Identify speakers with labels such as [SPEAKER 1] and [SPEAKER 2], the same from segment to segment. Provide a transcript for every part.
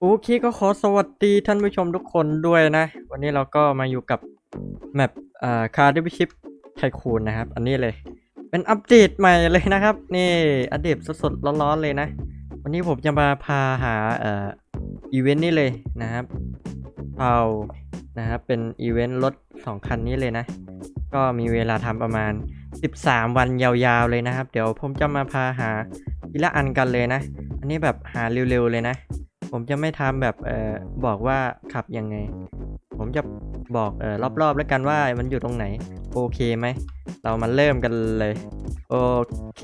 [SPEAKER 1] โอเคก็ขอสวัสดีท่านผู้ชมทุกคนด้วยนะ วันนี้เราก็มาอยู่กับแมปเอ่อคาร์ดิบิชิปไทคูนนะครับ อันนี้เลย เป็นอัปเดตใหม่เลยนะครับ นี่อัปเดตสดๆร้อนๆเลยนะ วันนี้ผมจะมาพาหาเอ่ออีเวนต์นี้เลยนะครับเผานะครับเป็นอีเวนต์รถสองคันนี้เลยนะ ก็มีเวลาทำประมาณ 13 วันยาวๆเลยนะครับ เดี๋ยวผมจะมาพาหาทีละอันกันเลยนะ อันนี้แบบหาเร็วๆเลยนะ ผมจะไม่ทำแบบเออบอกว่าขับยังไง ผมจะบอกเออรอบๆแล้วกันว่ามันอยู่ตรงไหน โอเคไหม เรามาเริ่มกันเลย โอเค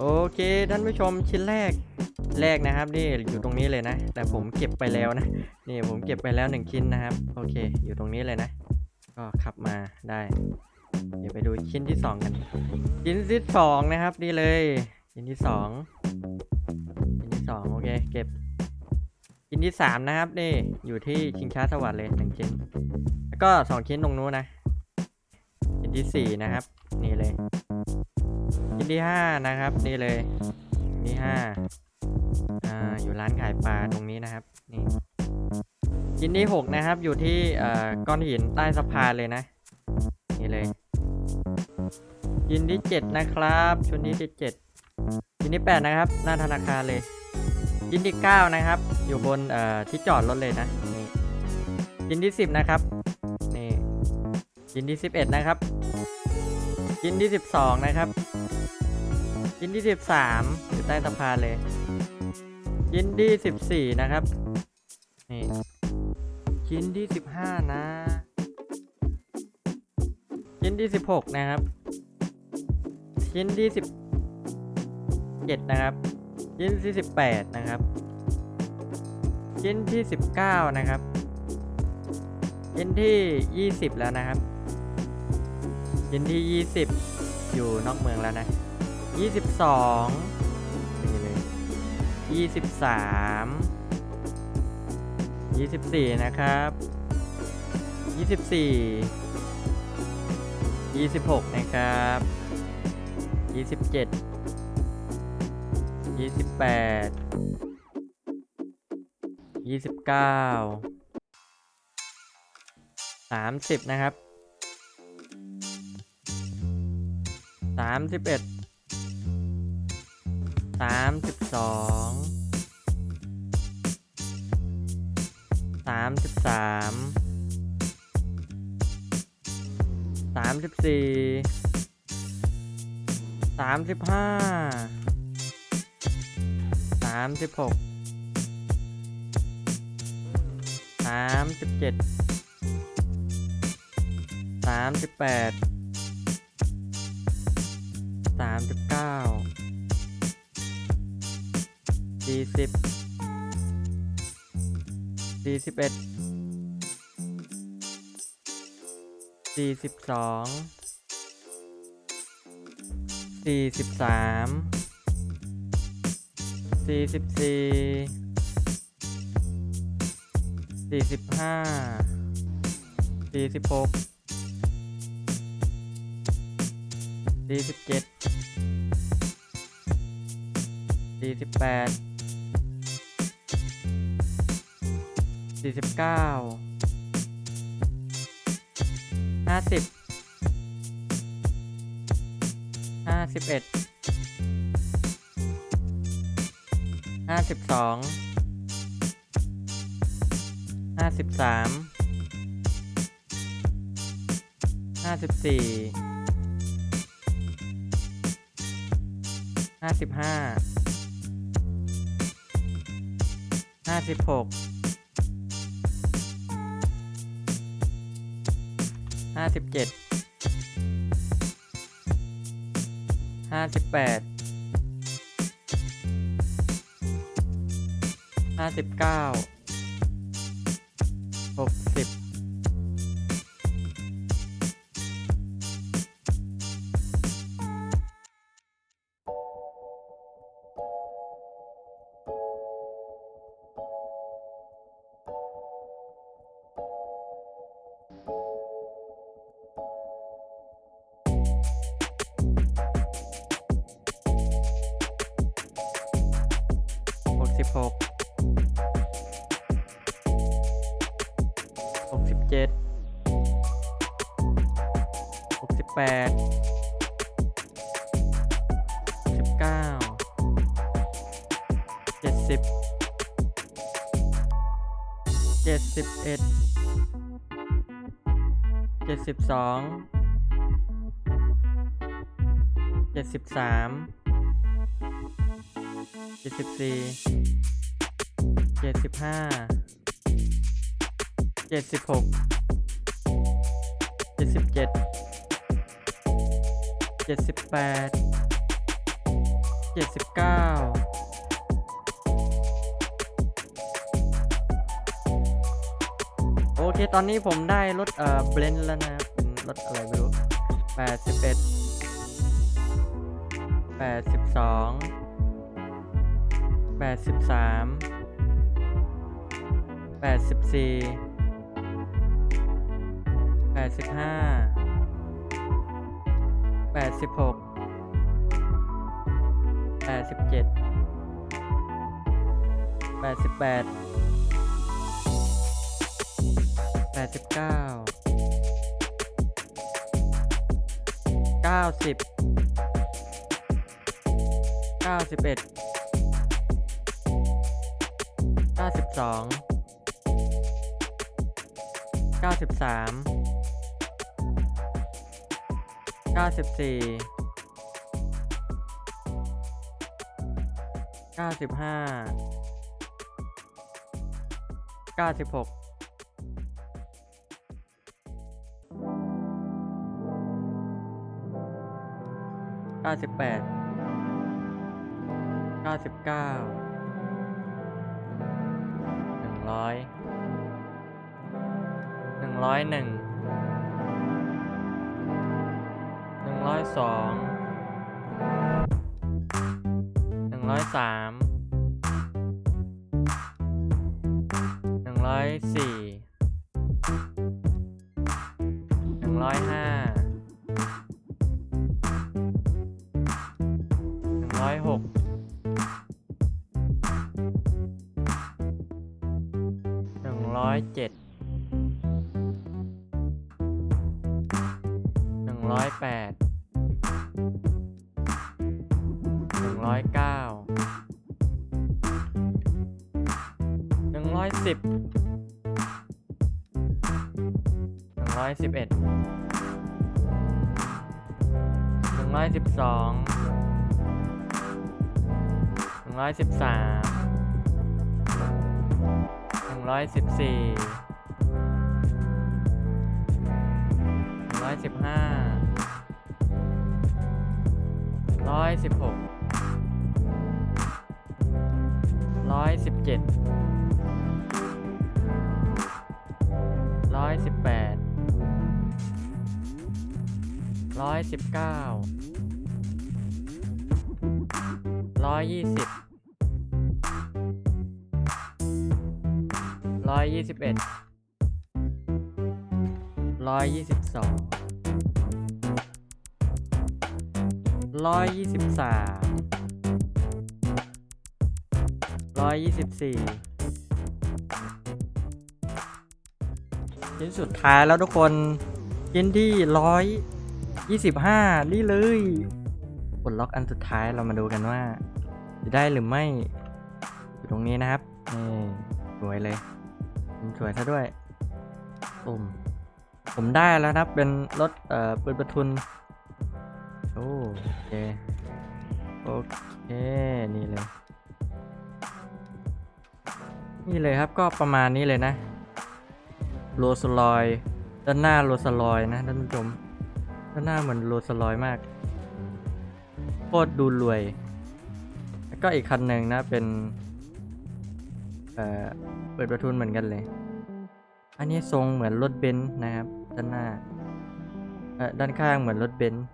[SPEAKER 1] โอเคท่านผู้ชมชิ้นแรกแรกนะครับนี่อยู่ตรงนี้เลยนะ แต่ผมเก็บไปแล้วนะ นี่ผมเก็บไปแล้วหนึ่งชิ้นนะครับ โอเค อยู่ตรงนี้เลยนะ ก็ขับมาได้ เดี๋ยวไปดูชิ้นที่สองกัน ชิ้นที่สองนะครับนี่เลย ชิ้นที่สองชิ้นที่สองโอเคเก็บ ชิ้นที่สามนะครับนี่อยู่ที่ชิงช้าสวรรค์เลยหนึ่งชิ้น แล้วก็สองชิ้นตรงนู้นนะ ชิ้นที่สี่นะครับ นี่เลย ชิ้นที่ห้านะครับ นี่เลยชิ้นที่ห้าอ่าอยู่ร้านขายปลาตรงนี้นะครับ นี่ ชิ้นที่หกนะครับ อยู่ที่ก้อนหินใต้สะพานเลยนะ นี่เลย ชิ้นที่เจ็ดนะครับชุดนี้ที่เจ็ดชิ้นที่แปดนะครับ หน้าธนาคารเลย ชิ้นที่เก้านะครับ อยู่บนที่จอดรถเลยนะนี่ชิ้นที่สิบนะครับนี่ชิ้นที่สิบเอ็ดนะครับ ชิ้นที่สิบสองนะครับชิ้นที่สิบสามอยู่ใต้สะพานเลยชิ้นที่สิบสี่นะครับ นี่ ชิ้นที่สิบห้านะ ชิ้นที่สิบหกนะครับ ชิ้นที่สิบเจ็ดนะครับ ชิ้นที่สิบแปดนะครับ ชิ้นที่สิบเก้านะครับ ชิ้นที่ยี่สิบแล้วนะครับ ชิ้นที่ยี่สิบอยู่นอกเมืองแล้วนะยี่สิ 24 นะครับ 24 26 นะครับ 27 28 29 30 นะครับ 31 32ามสิบสองสามสิบสามสามสิบสี่สามสิบห้าสามสิบหกสามสิบเจ็ดสามสิบแปดสามสิบเก้าสี่สิบ สี่สิบเอ็ดสี่สิบสองสี่สิบสามสี่สิบสี่สี่สิบห้าสี่สิบหกสี่สิบเจ็ดสี่สิบแปด สี่สิบเก้าห้าสิบห้าสิบเอ็ดห้าสิบสองห้าสิบสามห้าสิบสี่ห้าสิบห้าห้าสิบหก สิบเจ็ดห้าสิบแปดห้าสิบเก้า หกหกสิบเจ็ดหกสิบแปดสิบเก้าเจ็ดสิบเจ็ดสิบเอ็ดเจ็ดสิบสองเจ็ดสิบสาม จ็ดสิบสี่เจ็ดสิบห้าเจ็ดสิบหกเจ็ดสิบเจ็ดเจ็ดสิบแปดเจ็ดสิบเก้าโอเค ตอนนี้ผมได้รถเอ่อเบลนแล้วนะเป็นรถอะไรไม่รู้แปดสิบเอ็ดแปดสิบสอง แปดสิบสามแปดสิบสี่แปดสิบห้าแปดสิบหกแปดสิบเจ็ดแปดสิบแปดแปดสิบเก้าเก้าสิบเก้าสิบเอ็ด เก้าสิบสองเก้าสิบสามเก้าสิบสี่เก้าสิบห้าเก้าสิบหกเก้าสิบแปดเก้าสิบเก้า ร้อยหนึ่งร้อยหนึ่งหนึ่งร้อยสองหนึ่งร้อยสามหนึ่งร้อยสี่หนึ่งร้อยห้าหนึ่งร้อยหก ร้อยเก้าหนึ่งร้อยสิบหนึ่งร้อยสิบเอ็ดหนึ่งร้อยสิบสองหนึ่งร้อยสิบสามหนึ่งร้อยสิบสี่หนึ่งร้อยสิบห้าร้อยสิบหก ร้อยสิบเจ็ดร้อยสิบแปดร้อยสิบเก้าร้อยยี่สิบร้อยยี่สิบเอ็ดร้อยยี่สิบสองร้อยยี่สิบสาม ร้อยยี่สิบสี่ชิ้นสุดท้ายแล้วทุกคนชิ้นที่ร้อยยี่สิบห้านี่เลยปลดล็อกอันสุดท้ายเรามาดูกันว่า จะได้หรือไม่ อยู่ตรงนี้นะครับนี่สวยเลยสวยซะด้วยปุ่มผมได้แล้วนะเป็นรถเอ่อปืนประทุนโอเคโอเค นี่เลย นี่เลยครับก็ประมาณนี้เลยนะโรสลอยด้านหน้าโรสลอยนะท่านผู้ชมด้านหน้าเหมือนโรสลอยมากโคตรดูรวย แล้วก็อีกคันหนึ่งนะเป็นเอ่อเปิดประทุนเหมือนกันเลย อันนี้ทรงเหมือนรถเบนซ์นะครับด้านหน้าเอ่อด้านข้างเหมือนรถเบนซ์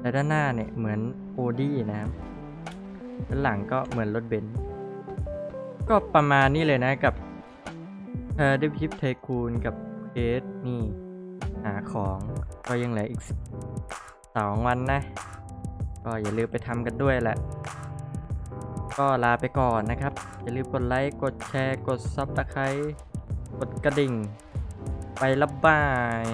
[SPEAKER 1] และด้านหน้าเนี่ยเหมือนโอดี้นะครับด้านหลังก็เหมือนรถเบนซ์ ก็ประมาณนี้เลยนะกับเอ่อดิฟทิปเทคูนกับเคสนี่หาของก็ยังเหลืออีกสองวันนะ ก็อย่าลืมไปทำกันด้วยแหละ ก็ลาไปก่อนนะครับ อย่าลืมกดไลค์กดแชร์กดซับสไครต์กดกระดิ่ง ไปละบาย